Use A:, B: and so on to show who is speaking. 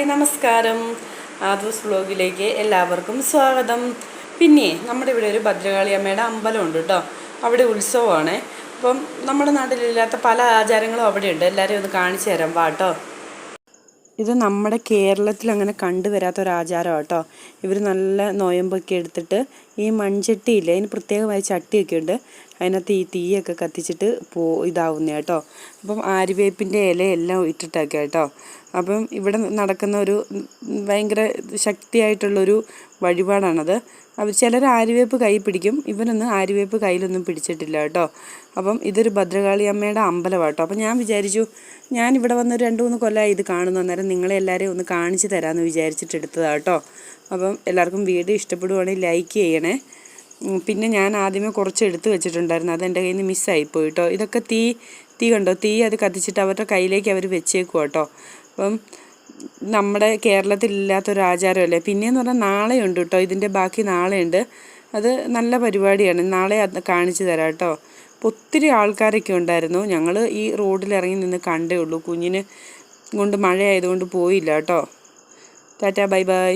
A: Hi നമസ്കാരം. ആദൂസ് വ്ലോഗിലേക്ക് എല്ലാവർക്കും സ്വാഗതം. പിന്നെ നമ്മുടെ ഇവിടെ ഒരു ഭദ്രകാളി അമ്മയുടെ അമ്പലമുണ്ട് കേട്ടോ. അവിടെ ഉത്സവമാണ്. അപ്പം നമ്മുടെ നാട്ടിലില്ലാത്ത പല ആചാരങ്ങളും അവിടെയുണ്ട്. എല്ലാവരും ഒന്ന് കാണിച്ചു തരാം. വാട്ടോ ഇത് നമ്മുടെ കേരളത്തിൽ അങ്ങനെ കണ്ടുവരാത്ത ഒരു ആചാരമാണ് കേട്ടോ ഇവർ നല്ല നോയമ്പൊക്കെ എടുത്തിട്ട് ഈ മൺചട്ടിയില്ലേ അതിന് പ്രത്യേകമായ ചട്ടിയൊക്കെ ഉണ്ട് അതിനകത്ത് ഈ തീയൊക്കെ കത്തിച്ചിട്ട് പോ ഇതാവുന്ന കേട്ടോ അപ്പം ആര്യവേപ്പിന്റെ ഇലയെല്ലാം ഇട്ടിട്ടൊക്കെ കേട്ടോ അപ്പം ഇവിടെ നടക്കുന്ന ഒരു ഭയങ്കര ശക്തിയായിട്ടുള്ളൊരു വഴിപാടാണത്. അവർ ചിലർ ആര്യവേപ്പ് കൈ പിടിക്കും. ഇവനൊന്നും ആര്യവേപ്പ് കയ്യിലൊന്നും പിടിച്ചിട്ടില്ല കേട്ടോ അപ്പം ഇതൊരു ഭദ്രകാളി അമ്മയുടെ അമ്പലമാണ് കേട്ടോ അപ്പം ഞാൻ വിചാരിച്ചു ഞാൻ ഇവിടെ വന്ന് രണ്ട് മൂന്ന് കൊല്ലമായി ഇത് കാണുന്നു. അന്നേരം നിങ്ങളെ എല്ലാവരെയും ഒന്ന് കാണിച്ചു തരാമെന്ന് വിചാരിച്ചിട്ട് എടുത്തതാണ് കേട്ടോ അപ്പം എല്ലാവർക്കും വീഡിയോ ഇഷ്ടപ്പെടുവാണെങ്കിൽ ലൈക്ക് ചെയ്യണേ. ഉം, പിന്നെ ഞാൻ ആദ്യമേ കുറച്ച് എടുത്ത് വെച്ചിട്ടുണ്ടായിരുന്നു. അത് എന്റെ കയ്യിൽ നിന്ന് മിസ്സായിപ്പോയി കേട്ടോ ഇതൊക്കെ തീ തീ കണ്ടോ? തീ അത് കത്തിച്ചിട്ട് അവരുടെ കയ്യിലേക്ക് അവർ വെച്ചേക്കും കേട്ടോ അപ്പം നമ്മുടെ കേരളത്തിലില്ലാത്തൊരു ആചാരമല്ലേ? പിന്നെയെന്ന് പറഞ്ഞാൽ നാളെയുണ്ട് കേട്ടോ ഇതിന്റെ ബാക്കി നാളെയുണ്ട്. അത് നല്ല പരിപാടിയാണ്. നാളെ അത് കാണിച്ചു തരാം കേട്ടോ അപ്പോൾ ഒത്തിരി ആൾക്കാരൊക്കെ ഉണ്ടായിരുന്നു. ഞങ്ങൾ ഈ റോഡിൽ ഇറങ്ങി നിന്ന് കണ്ടേ ഉള്ളൂ. കുഞ്ഞിന് കൊണ്ട് മഴയായതുകൊണ്ട് പോയില്ല കേട്ടോ ടാറ്റാ ബൈ ബൈ.